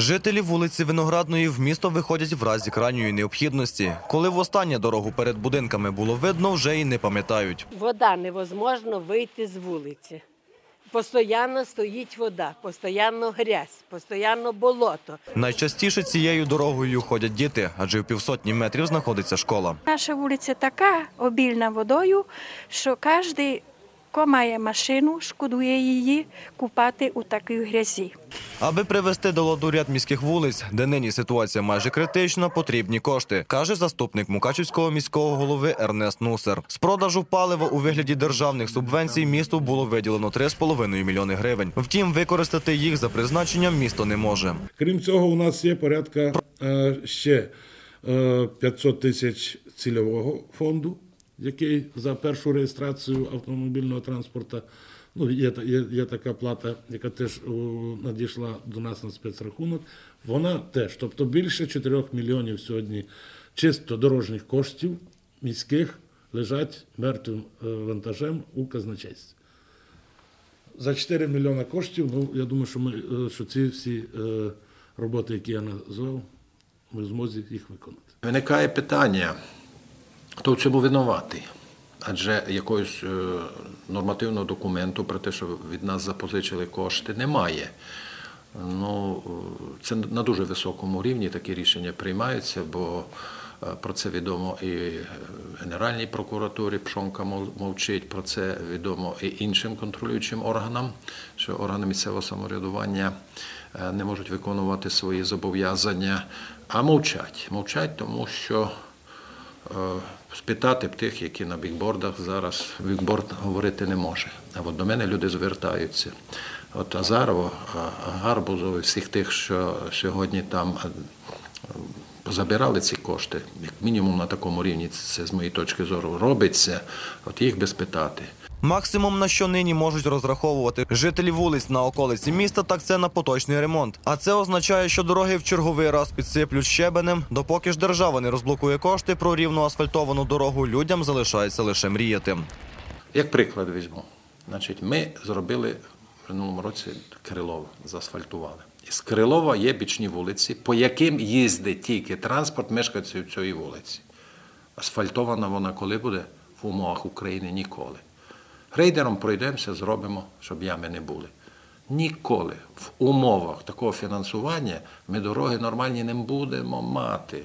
Жителі вулиці Виноградної в місто виходять в разі крайньої необхідності. Коли востаннє дорогу перед будинками було видно, вже й не пам'ятають. Вода невозможно вийти з вулиці. Постоянно стоїть вода, постійно грязь, постійно болото. Найчастіше цією дорогою ходять діти, адже в півсотні метрів знаходиться школа. Наша вулиця така обільна водою, що кожен, хто має машину, шкодує її купати у такій грязі. Аби привести до ладу ряд міських вулиць, де нині ситуація майже критична, потрібні кошти, каже заступник Мукачівського міського голови Ернест Нусер. З продажу палива у вигляді державних субвенцій місту було виділено 3,5 мільйони гривень. Втім, використати їх за призначенням місто не може. Крім цього, у нас є порядка е, ще е, 500 тисяч цільового фонду, який за першу реєстрацію автомобільного транспорту. Ну, є, є, є така плата, яка теж о, надійшла до нас на спецрахунок. Вона теж, тобто більше 4 мільйонів сьогодні чисто дорожніх коштів міських лежать мертвим е, вантажем у казначействі. За 4 мільйони коштів, ну я думаю, що ми е, що ці всі е, роботи, які я назвав, ми в змозі їх виконати. Виникає питання, хто в цьому винуватий? Адже якогось е, нормативного документу про те, що від нас запозичили кошти, немає. Ну, е, це на дуже високому рівні такі рішення приймаються, бо е, про це відомо і Генеральній прокуратурі, Пшонка мов- мовчить, про це відомо і іншим контролюючим органам, що органи місцевого самоврядування не можуть виконувати свої зобов'язання, а мовчать. Мовчать, тому що спитати б тих, які на бікбордах зараз бікборд говорити не може. А от до мене люди звертаються. От Азарова, Гарбузов всіх тих, що сьогодні там е, позабирали ці кошти, як мінімум на такому рівні, це з моєї точки зору робиться, от їх би спитати. Максимум на що нині можуть розраховувати жителі вулиць на околиці міста, так це на поточний ремонт. А це означає, що дороги в черговий раз підсиплють щебенем. Допоки ж держава не розблокує кошти про рівну асфальтовану дорогу, людям залишається лише мріяти. Як приклад візьму, значить, ми зробили в минулому році Крилова, заасфальтували. З Крилова є бічні вулиці, по яким їздить тільки транспорт мешканців цієї вулиці. Асфальтована вона коли буде? В умовах України ніколи. Грейдером пройдемося, зробимо, щоб ями не були. Ніколи в умовах такого фінансування ми дороги нормальні не будемо мати.